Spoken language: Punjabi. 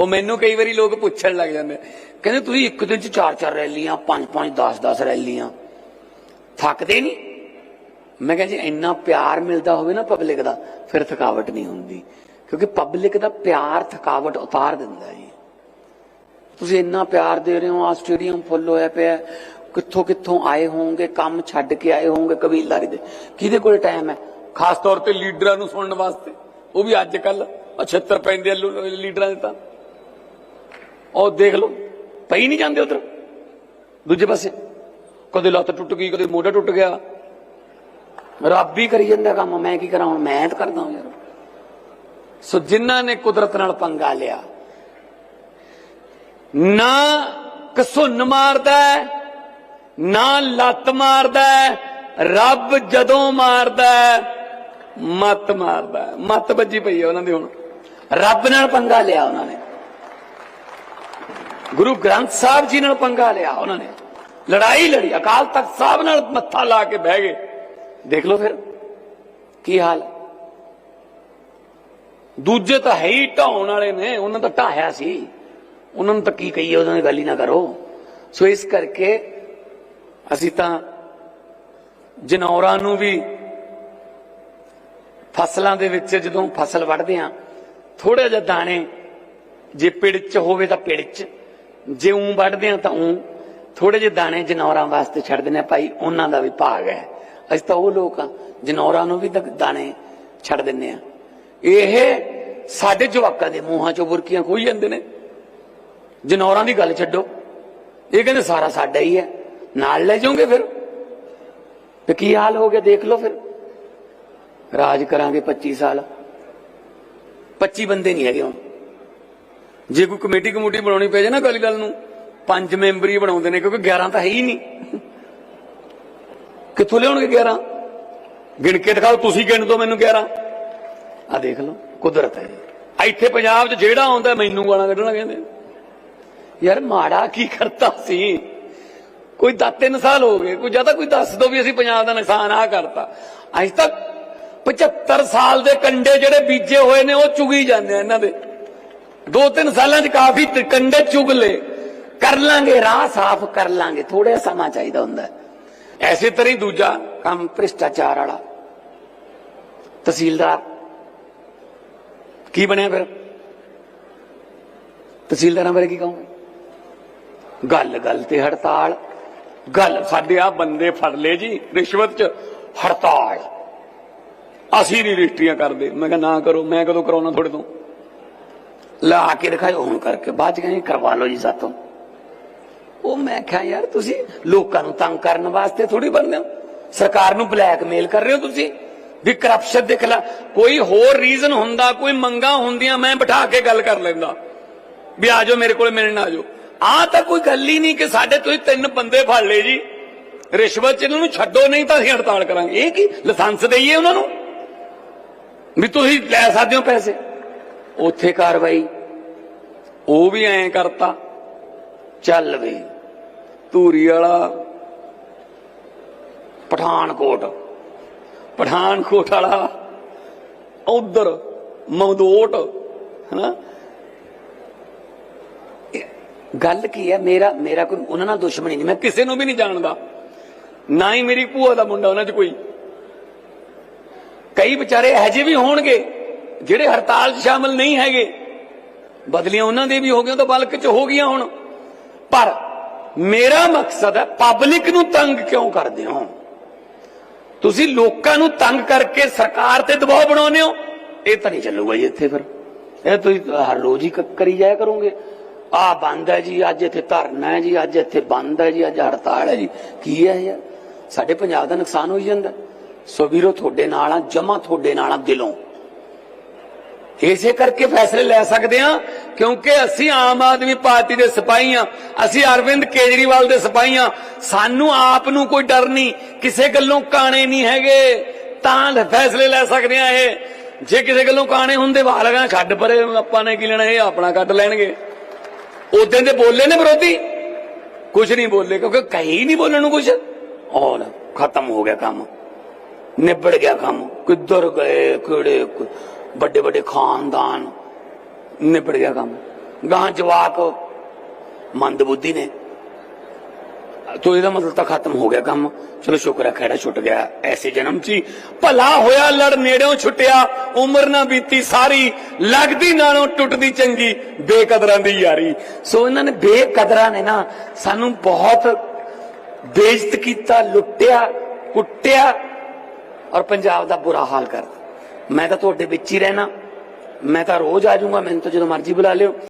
ਉਹ ਮੈਨੂੰ ਕਈ ਵਾਰੀ ਲੋਕ ਪੁੱਛਣ ਲੱਗ ਜਾਂਦੇ ਕਹਿੰਦੇ, ਤੁਸੀਂ ਇੱਕ ਦਿਨ ਚ ਚਾਰ ਚਾਰ ਰੈਲੀਆਂ, ਪੰਜ ਪੰਜ 10 10 ਰੈਲੀਆਂ। ਥੱਕਦੇ ਨਹੀਂ ਮੈਂ ਕਿਹਾ, ਜੀ, ਇੰਨਾ ਪਿਆਰ ਮਿਲਦਾ ਹੋਵੇ ਨਾ ਪਬਲਿਕ ਦਾ, ਫਿਰ ਥਕਾਵਟ ਨਹੀਂ ਹੁੰਦੀ। ਕਿਉਂਕਿ ਪਬਲਿਕ ਦਾ ਪਿਆਰ ਥਕਾਵਟ ਉਤਾਰ ਦਿੰਦਾ ਜੀ। ਤੁਸੀਂ ਇੰਨਾ ਪਿਆਰ ਦੇ ਰਹੇ ਹੋ ਆ ਸਟੇਡੀਅਮ ਫੁੱਲ ਹੋਇਆ ਪਿਆ। ਕਿੱਥੋਂ ਕਿੱਥੋਂ ਆਏ ਹੋਵੋਗੇ, ਕੰਮ ਛੱਡ ਕੇ ਆਏ ਹੋਵੋਗੇ ਕਬੀਲਦਾਰੀ ਦੇ ਕਿਹਦੇ ਕੋਲ ਟਾਈਮ ਹੈ? ਖਾਸ ਤੌਰ ਤੇ ਲੀਡਰਾਂ ਨੂੰ ਸੁਣਨ ਵਾਸਤੇ। ਉਹ ਵੀ ਅੱਜ ਕੱਲ 76 ਪੈਂਦੇ ਆ ਲੀਡਰਾਂ ਦੇ ਤਾਂ। ਉਹ ਦੇਖ ਲਓ ਪਈ ਨਹੀਂ ਜਾਂਦੇ ਉਧਰ। ਦੂਜੇ ਪਾਸੇ। ਕਦੇ ਲੱਤ ਟੁੱਟ ਗਈ ਕਦੇ ਮੋਢਾ ਟੁੱਟ ਗਿਆ। ਰੱਬ ਹੀ ਕਰੀ ਜਾਂਦਾ ਕੰਮ ਮੈਂ ਕੀ ਕਰਾਂ ਹੁਣ? ਮੈਂ ਤਾਂ ਕਰਦਾ ਹਾਂ ਯਾਰ। ਸੋ ਜਿਨ੍ਹਾਂ ਨੇ ਕੁਦਰਤ ਨਾਲ ਪੰਗਾ ਲਿਆ ਨਾ ਕਸੁੰਨ ਮਾਰਦਾ ਨਾ ਲੱਤ ਮਾਰਦਾ ਰੱਬ ਜਦੋਂ ਮਾਰਦਾ ਹੈ, ਮੱਤ ਮਾਰਦਾ ਹੈ। ਮੱਤ ਵੱਜੀ ਪਈ ਹੈ ਉਹਨਾਂ ਦੀ ਹੁਣ। ਰੱਬ ਨਾਲ ਪੰਗਾ ਲਿਆ ਉਹਨਾਂ ਨੇ। ਗੁਰੂ ਗ੍ਰੰਥ ਸਾਹਿਬ ਜੀ ਨਾਲ ਪੰਗਾ ਲਿਆ ਉਹਨਾਂ ਨੇ। ਲੜਾਈ ਲੜੀ, ਅਕਾਲ ਤਖਤ ਸਾਹਿਬ ਨਾਲ ਮੱਥਾ ਲਾ ਕੇ ਬਹਿ ਗਏ। ਦੇਖ ਲਓ ਫਿਰ, ਕੀ ਹਾਲ? ਦੂਜੇ ਤਾਂ ਹੈ ਹੀ ਢਾਉਣ ਵਾਲੇ ਨੇ, ਉਹਨਾਂ ਦਾ ਢਾਹਿਆ ਸੀ। ਉਹਨਾਂ ਨੂੰ ਤਾਂ ਕੀ ਕਹੀਏ, ਉਹਨਾਂ ਦੀ ਗੱਲ ਹੀ ਨਾ ਕਰੋ। ਸੋ ਇਸ ਕਰਕੇ ਅਸੀਂ ਤਾਂ ਜਨੌਰਾਂ ਨੂੰ ਵੀ ਫਸਲਾਂ ਦੇ ਵਿੱਚ ਜਦੋਂ ਫਸਲ ਵੱਢਦੇ ਆ ਥੋੜਾ ਜਿਹਾ ਦਾਣੇ ਜੇ ਪਿੜ ਚ ਹੋਵੇ ਤਾਂ ਪਿੜ ਚ। ਜੇ ਉਂ ਵੱਢਦੇ ਆ ਤਾਂ ਉਂ ਥੋੜੇ ਜਿਹੇ ਦਾਣੇ ਜਨੌਰਾਂ ਵਾਸਤੇ ਛੱਡ ਦਿੰਦੇ ਆ, ਭਾਈ, ਉਹਨਾਂ ਦਾ ਵੀ ਭਾਗ ਹੈ। ਅਸੀਂ ਤਾਂ ਉਹ ਲੋਕ ਆ, ਜਨੌਰਾਂ ਨੂੰ ਵੀ ਦਾਣੇ ਛੱਡ ਦਿੰਦੇ ਆ। ਇਹ ਸਾਡੇ ਜਵਾਕਾਂ ਦੇ ਮੂੰਹਾਂ ਚੋਂ ਬੁਰਕੀਆਂ ਖੋਈ ਜਾਂਦੇ ਨੇ। ਜਨੌਰਾਂ ਦੀ ਗੱਲ ਛੱਡੋ। ਇਹ ਕਹਿੰਦੇ ਸਾਰਾ ਸਾਡਾ ਹੀ ਹੈ। ਨਾਲ ਲੈ ਜਾਓਗੇ ਫਿਰ। ਤੇ ਕੀ ਹਾਲ ਹੋ ਗਿਆ ਦੇਖ ਲਓ ਫਿਰ। ਰਾਜ ਕਰਾਂਗੇ 25 ਸਾਲ। 25 ਬੰਦੇ ਨਹੀਂ ਹੈਗੇ ਹੁਣ। ਜੇ ਕੋਈ ਕਮੇਟੀ ਕਮੂਟੀ ਬਣਾਉਣੀ ਪੈ ਜਾਏ ਨਾ ਅਕਾਲੀ ਦਲ ਨੂੰ, ਪੰਜ ਮੈਂਬਰੀ ਬਣਾਉਂਦੇ ਨੇ, ਕਿਉਂਕਿ 11 ਤਾਂ ਹੈ ਹੀ ਨਹੀਂ। ਕਿੱਥੋਂ ਲਿਆਉਣਗੇ 11 ਗਿਣ ਕੇ ਦਿਖਾਓ, ਤੁਸੀਂ ਗਿਣ ਦਿਓ ਮੈਨੂੰ 11 ਆ ਦੇਖ ਲਓ, ਕੁਦਰਤ ਹੈ। ਇੱਥੇ ਪੰਜਾਬ 'ਚ ਜਿਹੜਾ ਆਉਂਦਾ, ਮੈਨੂੰ ਗਾਲਾਂ ਕੱਢਣਾ ਕਹਿੰਦੇ ਯਾਰ ਮਾੜਾ ਕੀ ਕਰਤਾ ਸੀ? ਕੋਈ ਦਾ ਤਿੰਨ ਸਾਲ ਹੋ ਗਏ, ਕੋਈ ਜ਼ਿਆਦਾ ਕੋਈ ਦੱਸ ਦੋ ਵੀ ਅਸੀਂ ਪੰਜਾਬ ਦਾ ਨੁਕਸਾਨ ਆ ਕਰਤਾ। ਅੱਜ ਤੱਕ 75 ਸਾਲ ਦੇ ਕੰਡੇ ਜਿਹੜੇ ਬੀਜੇ ਹੋਏ ਨੇ, ਉਹ ਚੁਗੀ ਜਾਂਦੇ ਆ ਇਹਨਾਂ ਦੇ। ਦੋ ਤਿੰਨ ਸਾਲਾਂ 'ਚ ਕਾਫੀ ਤ- ਕੰਡੇ ਚੁਗ ਲਏ। ਕਰ ਲਾਂਗੇ, ਰਾਹ ਸਾਫ਼ ਕਰ ਲਾਂਗੇ ਥੋੜਾ ਸਮਾਂ ਚਾਹੀਦਾ ਹੁੰਦਾ। ਹੈ। ਐਸੇ ਤਰ੍ਹਾਂ ਹੀ ਦੂਜਾ ਕੰਮ ਭ੍ਰਿਸ਼ਟਾਚਾਰ ਵਾਲਾ। ਤਹਿਸੀਲਦਾਰ। ਕੀ ਬਣਿਆ ਫਿਰ? ਤਹਿਸੀਲਦਾਰਾਂ ਬਾਰੇ ਕੀ ਕਹੋਗੇ? ਗੱਲ ਗੱਲ ਤੇ ਹੜਤਾਲ। ਗੱਲ, ਸਾਡੇ ਆ ਬੰਦੇ ਫੜ ਲਏ ਜੀ, ਰਿਸ਼ਵਤ ਚ ਹੜਤਾਲ। ਅਸੀਂ ਨਹੀਂ ਰਜਿਸਟਰੀਆਂ ਕਰਦੇ। ਮੈਂ ਕਿਹਾ ਨਾ ਕਰੋ, ਮੈਂ ਕਦੋਂ ਕਰਾਉਣਾ ਤੁਹਾਡੇ ਤੋਂ? ਲਾ ਕੇ ਦਿਖਾਇਓ, ਹੁਣ ਕਰਕੇ ਬਾਅਦ ਚ ਕਹਿੰਦੇ, ਕਰਵਾ ਲਓ ਜੀ ਸਾਤੋਂ ਉਹ ਮੈਂ ਕਿਹਾ, ਯਾਰ ਤੁਸੀਂ ਲੋਕਾਂ ਨੂੰ ਤੰਗ ਕਰਨ ਵਾਸਤੇ ਥੋੜੀ ਬਣਦੇ ਹੋ। ਸਰਕਾਰ ਨੂੰ ਬਲੈਕਮੇਲ ਕਰ ਰਹੇ ਹੋ ਤੁਸੀਂ, ਵੀ ਕਰਪਸ਼ਨ ਦੇ ਖਿਲਾਫ ਕੋਈ ਹੋਰ ਰੀਜ਼ਨ ਹੁੰਦਾ, ਕੋਈ ਮੰਗਾ ਹੁੰਦੀਆਂ, ਮੈਂ ਬਿਠਾ ਕੇ ਗੱਲ ਕਰ ਲੈਂਦਾ। ਵੀ ਆ ਜਾਓ, ਮੇਰੇ ਕੋਲ ਮਿਲਣ ਆ ਜਾਓ। ਆ ਤਾਂ ਕੋਈ ਗੱਲ ਹੀ ਨਹੀਂ ਕਿ ਸਾਡੇ ਤੁਸੀਂ ਤਿੰਨ ਬੰਦੇ ਫੜ ਲਏ ਜੀ। ਰਿਸ਼ਵਤ ਚ ਇਹਨਾਂ ਨੂੰ ਛੱਡੋ, ਨਹੀਂ ਤਾਂ ਅਸੀਂ ਹੜਤਾਲ ਕਰਾਂਗੇ। ਇਹ ਕੀ ਲਾਇਸੈਂਸ ਦੇਈਏ ਉਹਨਾਂ ਨੂੰ? ਵੀ ਤੁਸੀਂ ਲੈ ਸਕਦੇ ਹੋ ਪੈਸੇ। ਉੱਥੇ ਕਾਰਵਾਈ। ਉਹ ਵੀ ਐਂ ਕਰਤਾ, ਚੱਲ ਵੀ, ਧੂਰੀ ਵਾਲਾ ਪਠਾਨਕੋਟ ਪਠਾਨਕੋਟ ਵਾਲਾ ਉਧਰ ਮਮਦੋਟ, ਹਨਾ? ਗੱਲ ਕੀ ਹੈ? ਮੇਰਾ ਮੇਰਾ ਕੋਈ, ਉਹਨਾਂ ਨਾਲ ਦੁਸ਼ਮਣੀ ਨਹੀਂ, ਮੈਂ ਕਿਸੇ ਨੂੰ ਵੀ ਨਹੀਂ ਜਾਣਦਾ। ਨਾ ਹੀ ਮੇਰੀ ਭੂਆ ਦਾ ਮੁੰਡਾ, ਉਹਨਾਂ 'ਚ ਕੋਈ। ਕਈ ਵਿਚਾਰੇ ਇਹੋ ਜਿਹੇ ਵੀ ਹੋਣਗੇ। ਜਿਹੜੇ ਹੜਤਾਲ 'ਚ ਸ਼ਾਮਲ ਨਹੀਂ ਹੈਗੇ, ਬਦਲੀਆਂ ਉਹਨਾਂ ਦੇ ਵੀ ਹੋ ਗਈਆਂ ਤਾਂ ਬਲਕ 'ਚ ਹੋ ਗਈਆਂ ਹੁਣ। ਪਰ ਮੇਰਾ ਮਕਸਦ ਹੈ ਪਬਲਿਕ ਨੂੰ ਤੰਗ ਕਿਉਂ ਕਰਦੇ ਹੋ? ਤੁਸੀਂ ਲੋਕਾਂ ਨੂੰ ਤੰਗ ਕਰਕੇ ਸਰਕਾਰ ਤੇ ਦਬਾਅ ਬਣਾਉਂਦੇ ਹੋ? ਇਹ ਤਾਂ ਨਹੀਂ ਚੱਲੂਗਾ ਜੀ ਇੱਥੇ ਫਿਰ। ਇਹ ਤੁਸੀਂ ਹਰ ਰੋਜ਼ ਹੀ ਕਰੀ ਜਾਇਆ ਕਰੋਗੇ। ਆ ਬੰਦ ਹੈ ਜੀ, ਅੱਜ ਇੱਥੇ ਧਰਨਾ ਹੈ ਜੀ, ਅੱਜ ਇੱਥੇ ਬੰਦ ਹੈ ਜੀ, ਅੱਜ ਹੜਤਾਲ ਹੈ ਜੀ। ਕੀ ਹੈ ਯਾਰ ਸਾਡੇ ਪੰਜਾਬ ਦਾ ਨੁਕਸਾਨ ਹੋਈ ਜਾਂਦਾ। ਸੋ ਵੀਰੋ, ਤੁਹਾਡੇ ਨਾਲ ਆ, ਜਮਾ ਤੁਹਾਡੇ ਨਾਲ ਆ ਦਿਲੋਂ। ਇਸੇ ਕਰਕੇ ਫੈਸਲੇ ਲੈ ਸਕਦੇ ਹਾਂ, ਕਿਉਂਕਿ ਅਸੀਂ ਆਮ ਆਦਮੀ ਪਾਰਟੀ ਦੇ ਸਿਪਾਹੀ ਹਾਂ, ਅਸੀਂ ਅਰਵਿੰਦ ਕੇਜਰੀਵਾਲ ਦੇ ਸਿਪਾਹੀ ਹਾਂ। ਸਾਨੂੰ ਆਪ ਨੂੰ ਕੋਈ ਡਰ ਨਹੀਂ, ਕਿਸੇ ਗੱਲੋਂ ਕਾਣੇ ਨਹੀਂ ਹੈਗੇ। ਤਾਂ ਲ- ਫੈਸਲੇ ਲੈ ਸਕਦੇ ਆ ਇਹ। ਜੇ ਕਿਸੇ ਗੱਲੋਂ ਕਾਣੇ ਹੁੰਦੇ ਵਾਹ ਛੱਡ ਪਰੇ ਆਪਾਂ ਨੇ ਕੀ ਲੈਣਾ, ਇਹ ਆਪਣਾ ਕੱਢ ਲੈਣਗੇ। ਉਦੋਂ ਦੇ ਬੋਲੇ ਨੇ ਵਿਰੋਧੀ? ਕੁਝ ਨਹੀਂ ਬੋਲੇ, ਕਿਉਂਕਿ ਕਹੀ ਨਹੀਂ ਬੋਲਣ ਨੂੰ ਕੁਝ ਔਰ ਖਤਮ ਹੋ ਗਿਆ ਕੰਮ। ਨਿਬੜ ਗਿਆ ਕੰਮ। ਕਿੱਧਰ ਗਏ, ਕਿਹੜੇ ਵੱਡੇ ਵੱਡੇ ਖਾਨਦਾਨ ਨਿਬੜ ਗਿਆ ਕੰਮ। ਗਾਂ ਜਵਾਕ ਮੰਦਬੁੱਧੀ ਨੇ। ਤੋ ਇਹਦਾ ਮਤਲਬ ਤਾਂ ਖਤਮ ਹੋ ਗਿਆ ਕੰਮ। ਚਲੋ ਸ਼ੁਕਰ ਹੈ ਖੈੜਾ ਛੁੱਟ ਗਿਆ, ਐਸੇ ਜਨਮ 'ਚ ਹੀ। ਭਲਾ ਹੋਇਆ, ਲੜ ਨੇੜਿਓਂ ਛੁੱਟਿਆ, ਉਮਰ ਨਾ ਬੀਤੀ ਸਾਰੀ, ਲੱਗਦੀ ਨਾਲੋਂ ਟੁੱਟਦੀ ਚੰਗੀ, ਬੇਕਦਰਾਂ ਦੀ ਯਾਰੀ। ਸੋ ਇਹਨਾਂ ਨੇ ਬੇਕਦਰਾਂ ਨੇ ਨਾ ਸਾਨੂੰ ਬਹੁਤ ਬੇਇੱਜ਼ਤ ਕੀਤਾ, ਲੁੱਟਿਆ, ਕੁੱਟਿਆ ਔਰ ਪੰਜਾਬ ਦਾ ਬੁਰਾ ਹਾਲ ਕਰ ਮੈਂ ਤਾਂ ਤੁਹਾਡੇ ਵਿੱਚ ਹੀ ਰਹਿਣਾ। ਮੈਂ ਤਾਂ ਰੋਜ਼ ਆ ਜਾਊਂਗਾ, ਮੈਨੂੰ ਤਾਂ ਜਦੋਂ ਮਰਜ਼ੀ ਬੁਲਾ ਲਿਓ।